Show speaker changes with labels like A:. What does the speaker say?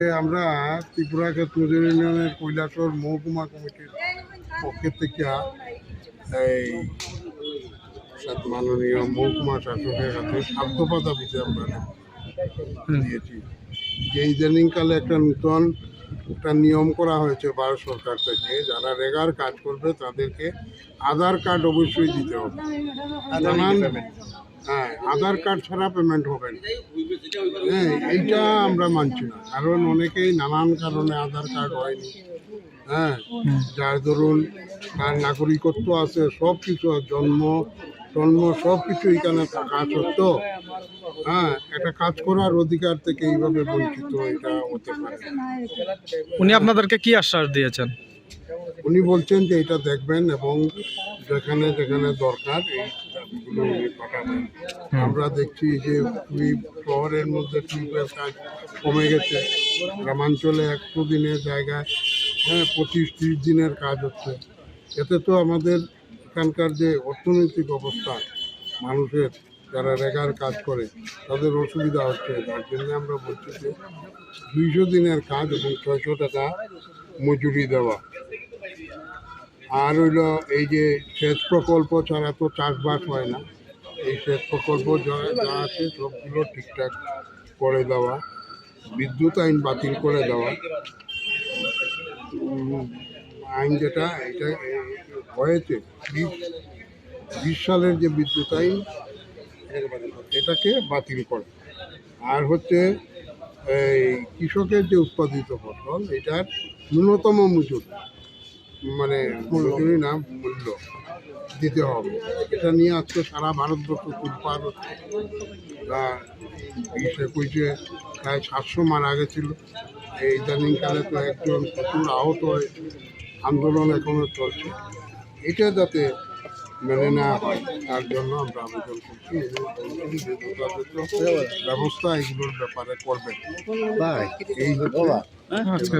A: আমরা ত্রিপুরা ক্ষেত্র ইউনিয়নের কৈলাসর মহকুমা কমিটির পক্ষের থেকে এই সাত মাননীয় মহকুমা শাসকের কাছে সাধ্যতা দাবিতে আমরা দিয়েছি যে ইদানিংকালে একটা নূতন একটা নিয়ম করা হয়েছে ভারত সরকার থেকে যারা রেগার কাজ করবে তাদেরকে আধার কার্ড অবশ্যই দিতে হবে। হ্যাঁ আধার কার্ড ছাড়া পেমেন্ট হবে না। হ্যাঁ এইটা আমরা মানছি না। কারণ অনেকেই নানান কারণে আধার কার্ড হয়নি। হ্যাঁ যার ধরুন তার নাগরিকত্ব আছে সব কিছু জন্ম জন্ম সব কিছু এখানে থাকা সত্ত্বেও হ্যাঁ একটা কাজ করার অধিকার থেকে এইভাবে বঞ্চিত এটা হতে পারে।
B: উনি আপনাদেরকে কি আশ্বাস দিয়েছেন?
A: উনি বলছেন যে এটা দেখবেন এবং যেখানে যেখানে দরকার এই উনি পাঠাবেন আমরা দেখছি যে খুবই শহরের মধ্যে টিউবের কাজ কমে গেছে। গ্রামাঞ্চলে একশো দিনের জায়গায় হ্যাঁ পঁচিশ ত্রিশ দিনের কাজ হচ্ছে। এতে তো আমাদের এখানকার যে অর্থনৈতিক অবস্থা মানুষের যারা রেগার কাজ করে তাদের অসুবিধা হচ্ছে। তার জন্য আমরা বলছি যে দুইশো দিনের কাজ এবং ছয়শো টাকা মজুরি দেওয়া। আর হইল এই যে সেচ প্রকল্প ছাড়া তো চাষবাস হয় না। এই সেচ প্রকল্প যা আছে সবগুলো ঠিকঠাক করে দেওয়া, বিদ্যুৎ আইন বাতিল করে দেওয়া। আইন যেটা, এটা হয়েছে। বিশ সালের যে বিদ্যুৎ আইন, এটাকে বাতিল করে। আর হচ্ছে এই কৃষকের যে উৎপাদিত ফসল, এটার ন্যূনতম মজুরি। মানে মজুরি না মূল্য দিতে হবে। এটা নিয়ে আজকে সারা ভারতবর্ষ তুলপার বিশ একুশে প্রায় সাতশো মারা গেছিল এই ইদানিংকালে তো একজন প্রচুর আহত হয় আন্দোলন এখনও চলছে। এটা যাতে মেনে নেওয়া হয় তার জন্য আমরা আবেদন করছি। ব্যবস্থা এগুলোর ব্যাপারে করবেন। এই হচ্ছে